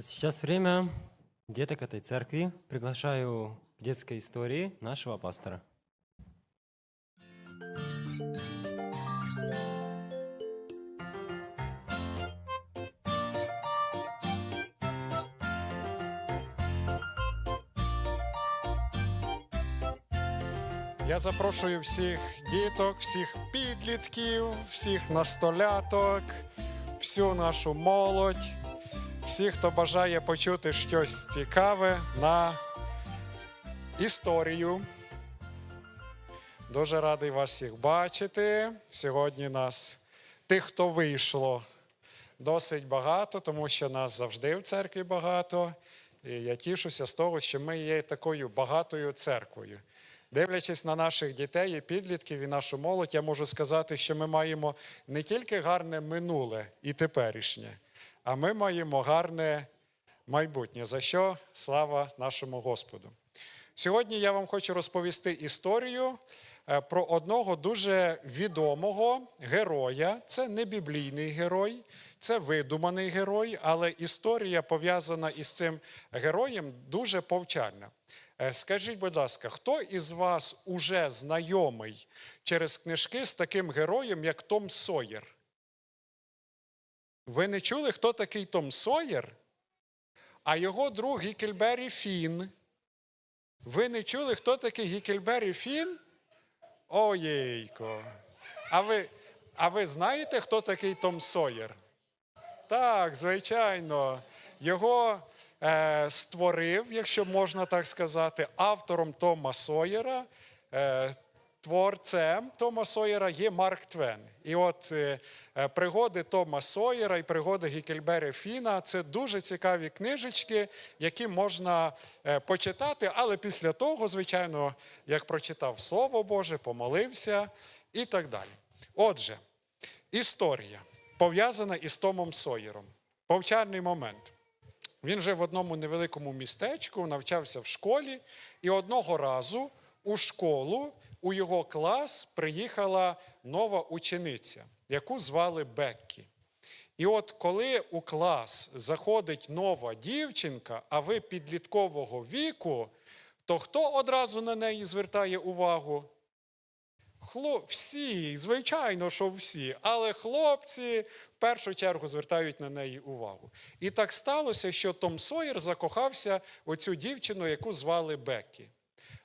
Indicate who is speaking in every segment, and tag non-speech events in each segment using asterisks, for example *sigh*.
Speaker 1: А сейчас время деток этой церкви. Приглашаю к детской истории нашего пастора.
Speaker 2: Я запрошую всіх діток, всіх підлітків, всіх настоляток, всю нашу молодь, Всіх, хто бажає почути щось цікаве на історію. Дуже радий вас всіх бачити. Сьогодні нас, тих, хто вийшло, досить багато, тому що нас завжди в церкві багато. І я тішуся з того, що ми є такою багатою церквою. Дивлячись на наших дітей і підлітків і нашу молодь, я можу сказати, що ми маємо не тільки гарне минуле і теперішнє, а ми маємо гарне майбутнє, за що слава нашому Господу. Сьогодні я вам хочу розповісти історію е, про одного дуже відомого героя. Це не біблійний герой, це видуманий герой, але історія пов'язана із цим героєм дуже повчальна. Е, Скажіть, будь ласка, хто із вас уже знайомий через книжки з таким героєм, як Том Сойер? Ви не чули, хто такий Том Сойер? А його друг Гікельбері Фін. Ви не чули, хто такий Гікельбері Фін? Оєйко. А ви, а ви знаєте, хто такий Том Сойер? Так, звичайно. Його е, створив, якщо можна так сказати, автором Тома Сойера, е, творцем Тома Сойера є Марк Твен. І от е, пригоди Тома Сойера і пригоди Гікельбері Фіна це дуже цікаві книжечки, які можна е, почитати, але після того, звичайно, як прочитав Слово Боже, помолився і так далі. Отже, історія пов'язана із Томом Сойером. Повчальний момент. Він жив в одному невеликому містечку, навчався в школі, і одного разу у школу, у його клас приїхала нова учениця, яку звали Беккі. І от коли у клас заходить нова дівчинка, а ви підліткового віку, то хто одразу на неї звертає увагу? Хлоп... Всі, звичайно, що всі, але хлопці в першу чергу звертають на неї увагу. І так сталося, що Том Сойер закохався у цю дівчину, яку звали Беккі.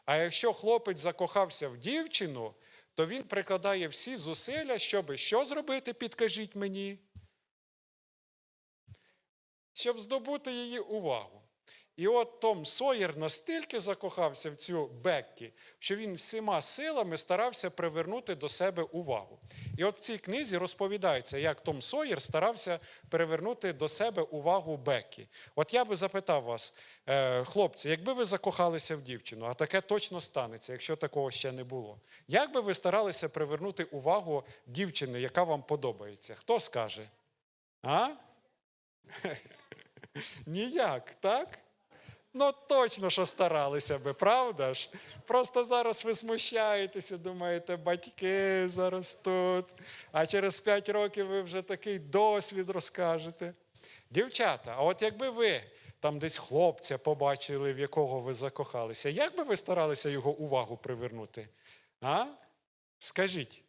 Speaker 2: А якщо хлопець закохався в дівчину, то він прикладає всі зусилля, щоб що зробити, підкажіть мені, щоб здобути її увагу. І от Том Сойер настільки закохався в цю Беккі, що він всіма силами старався привернути до себе увагу. І от в цій книзі розповідається, як Том Сойер старався привернути до себе увагу Беккі. От я би запитав вас, е, хлопці, якби ви закохалися в дівчину, а таке точно станеться, якщо такого ще не було. Як би ви старалися привернути увагу дівчини, яка вам подобається? Хто скаже? А? *laughs* Ніяк, так? Ну, точно, що старалися би, правда ж? Просто зараз ви смущаєтеся, думаєте, батьки зараз тут, а через 5 років ви вже такий досвід розкажете. Дівчата, а от якби ви там десь хлопця побачили, в якого ви закохалися, як би ви старалися його увагу привернути? А? Скажіть.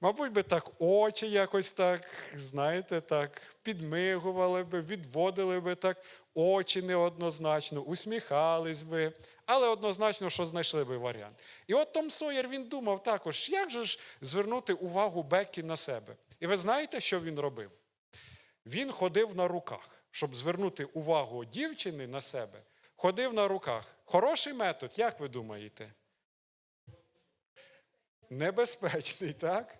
Speaker 2: Мабуть, би так очі якось так, знаєте, так, підмигували би, відводили би так очі неоднозначно, усміхались би, але однозначно, що знайшли би варіант. І от Том Сойер він думав також, як же ж звернути увагу Беккі на себе. І ви знаєте, що він робив? Він ходив на руках, щоб звернути увагу дівчини на себе, ходив на руках. Хороший метод, як ви думаєте? Небезпечний, так?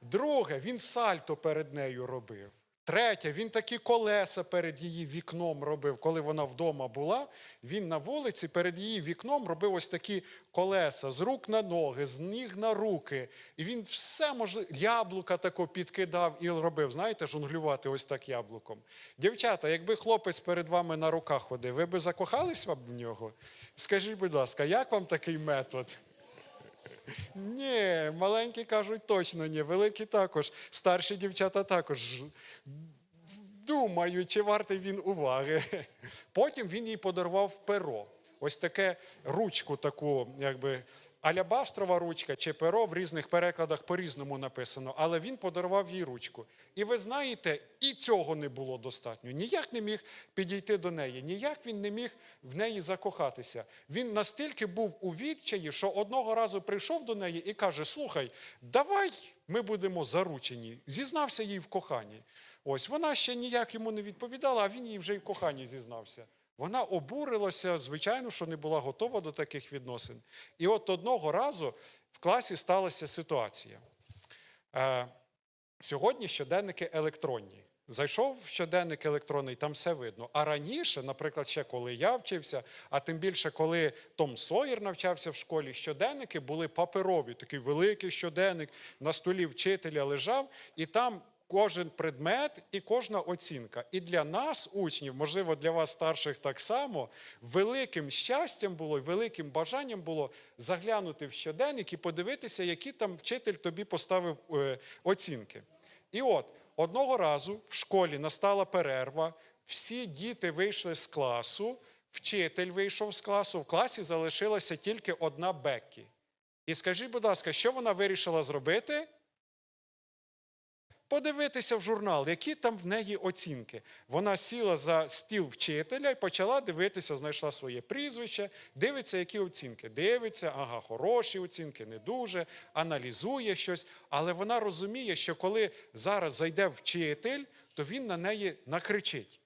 Speaker 2: Друге, він сальто перед нею робив. Третє, він такі колеса перед її вікном робив. Коли вона вдома була, він на вулиці перед її вікном робив ось такі колеса з рук на ноги, з ніг на руки. І він все можливе, яблука тако підкидав і робив. Знаєте, жонглювати ось так яблуком. Дівчата, якби хлопець перед вами на руках ходив, ви би закохались в нього? Скажіть, будь ласка, як вам такий метод? Ні, маленькі кажуть точно ні. Великі також. Старші дівчата також думають, чи вартий він уваги. Потім він їй подарував перо. Ось таке ручку, таку, якби алябастрова ручка чи перо в різних перекладах по-різному написано, але він подарував їй ручку. І ви знаєте, і цього не було достатньо. Ніяк не міг підійти до неї, ніяк він не міг в неї закохатися. Він настільки був у відчаї, що одного разу прийшов до неї і каже: Слухай, давай ми будемо заручені. Зізнався їй в коханні. Ось вона ще ніяк йому не відповідала, а він їй вже й в коханні зізнався. Вона обурилася, звичайно, що не була готова до таких відносин. І от одного разу в класі сталася ситуація. Е, сьогодні щоденники електронні. Зайшов в щоденник електронний, там все видно. А раніше, наприклад, ще коли я вчився, а тим більше, коли Том Сойер навчався в школі, щоденники були паперові, такий великий щоденник на столі вчителя лежав, і там кожен предмет і кожна оцінка. І для нас, учнів, можливо, для вас старших так само, великим щастям було і великим бажанням було заглянути в щоденник і подивитися, які там вчитель тобі поставив е, оцінки. І от одного разу в школі настала перерва, всі діти вийшли з класу, вчитель вийшов з класу, в класі залишилася тільки одна Беккі. І скажіть, будь ласка, що вона вирішила зробити? Подивитися в журнал, які там в неї оцінки. Вона сіла за стіл вчителя і почала дивитися, знайшла своє прізвище, дивиться, які оцінки. Дивиться, ага, хороші оцінки, не дуже, аналізує щось. Але вона розуміє, що коли зараз зайде вчитель, то він на неї накричить.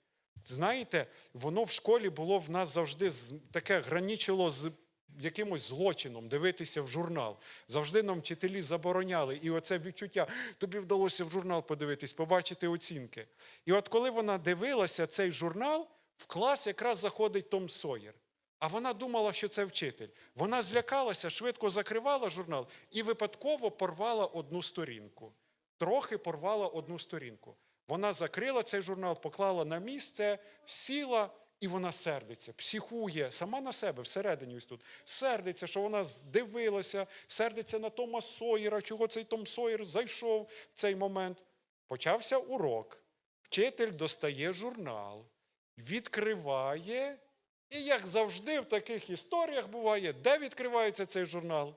Speaker 2: Знаєте, воно в школі було в нас завжди таке гранічило з якимось злочином дивитися в журнал. Завжди нам вчителі забороняли. І оце відчуття, тобі вдалося в журнал подивитись, побачити оцінки. І от коли вона дивилася цей журнал, в клас якраз заходить Том Сойер. А вона думала, що це вчитель. Вона злякалася, швидко закривала журнал і випадково порвала одну сторінку. Трохи порвала одну сторінку. Вона закрила цей журнал, поклала на місце, сіла, і вона сердиться, психує сама на себе всередині ось тут. Сердиться, що вона здивилася, сердиться на Тома Сойера, чого цей Том Сойер зайшов в цей момент. Почався урок. Вчитель достає журнал, відкриває, і, як завжди, в таких історіях буває, де відкривається цей журнал?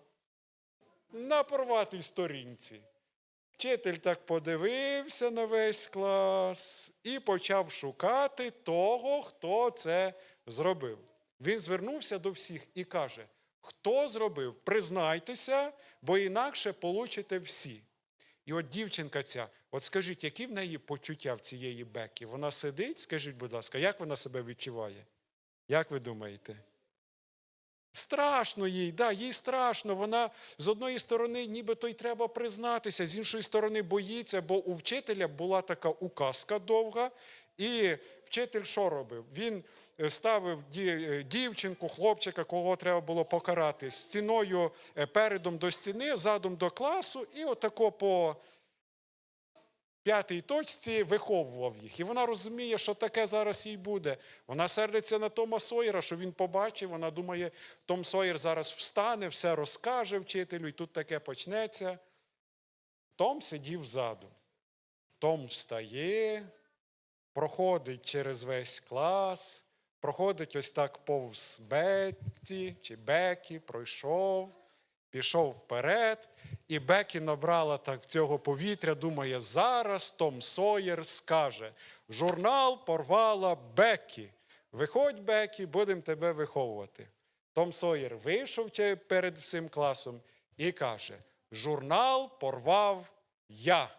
Speaker 2: На порватій сторінці. Вчитель так подивився на весь клас і почав шукати того, хто це зробив. Він звернувся до всіх і каже: хто зробив, признайтеся, бо інакше получите всі. І от дівчинка ця, от скажіть, які в неї почуття в цієї беки? Вона сидить, скажіть, будь ласка, як вона себе відчуває? Як ви думаєте? Страшно їй, да, їй страшно. Вона з одної сторони, нібито й треба признатися, з іншої сторони боїться, бо у вчителя була така указка довга, і вчитель що робив? Він е, ставив е, дівчинку, хлопчика, кого треба було покарати, стіною е, передом до стіни, задом до класу, і отако по п'ятій точці виховував їх. І вона розуміє, що таке зараз їй буде. Вона сердиться на Тома Сойера, що він побачив. Вона думає, Том Сойер зараз встане, все розкаже вчителю, і тут таке почнеться. Том сидів ззаду. Том встає, проходить через весь клас, проходить ось так повз Бетті чи Бекі, пройшов, пішов вперед, і Бекі набрала так цього повітря, думає, зараз Том Сойер скаже: журнал порвала Бекі. Виходь, Бекі, будемо тебе виховувати. Том Сойер вийшов перед всім класом і каже: журнал порвав я.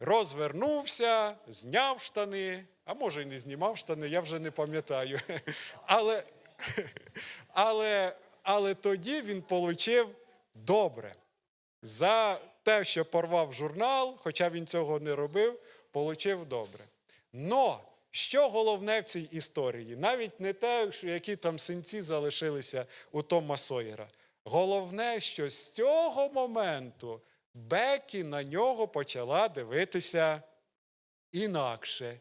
Speaker 2: Розвернувся, зняв штани, а може й не знімав штани, я вже не пам'ятаю. *laughs* Але, *laughs* але, але тоді він отримав добре. За те, що порвав журнал, хоча він цього не робив, отримав добре. Но що головне в цій історії? Навіть не те, що які там синці залишилися у Тома Сойера. Головне, що з цього моменту Бекі на нього почала дивитися інакше.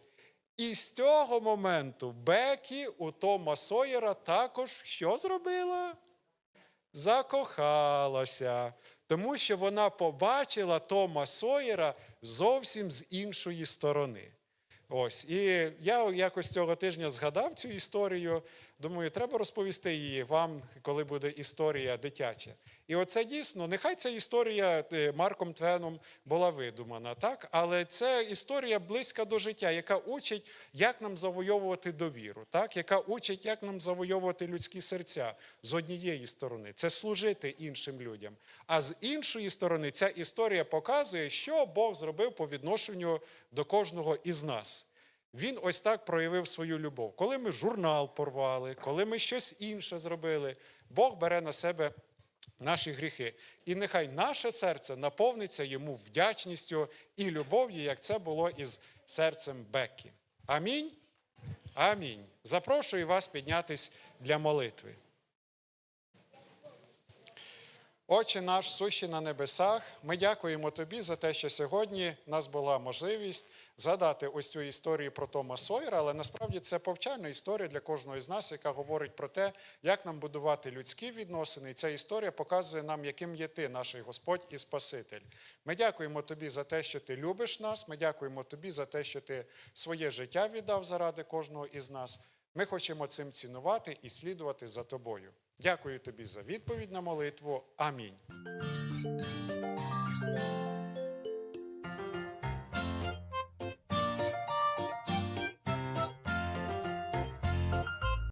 Speaker 2: І з цього моменту Бекі у Тома Сойера також що зробила? Закохалася, тому що вона побачила Тома Сойера зовсім з іншої сторони. Ось, і я якось цього тижня згадав цю історію. Думаю, треба розповісти її вам, коли буде історія дитяча. І оце дійсно, нехай ця історія е, Марком Твеном була видумана, так? але це історія близька до життя, яка учить, як нам завойовувати довіру, так? яка учить, як нам завойовувати людські серця з однієї сторони, це служити іншим людям. А з іншої сторони, ця історія показує, що Бог зробив по відношенню до кожного із нас. Він ось так проявив свою любов. Коли ми журнал порвали, коли ми щось інше зробили, Бог бере на себе наші гріхи. І нехай наше серце наповниться йому вдячністю і любов'ю, як це було із серцем Беккі. Амінь. Амінь. Запрошую вас піднятись для молитви. Отче наш, сущий на небесах, ми дякуємо Тобі за те, що сьогодні в нас була можливість згадати ось цю історію про Тома Сойера, але насправді це повчальна історія для кожного із нас, яка говорить про те, як нам будувати людські відносини. І ця історія показує нам, яким є ти, наш Господь і Спаситель. Ми дякуємо Тобі за те, що ти любиш нас. Ми дякуємо Тобі за те, що ти своє життя віддав заради кожного із нас. Ми хочемо цим цінувати і слідувати за тобою. Дякую тобі за відповідь на молитву. Амінь.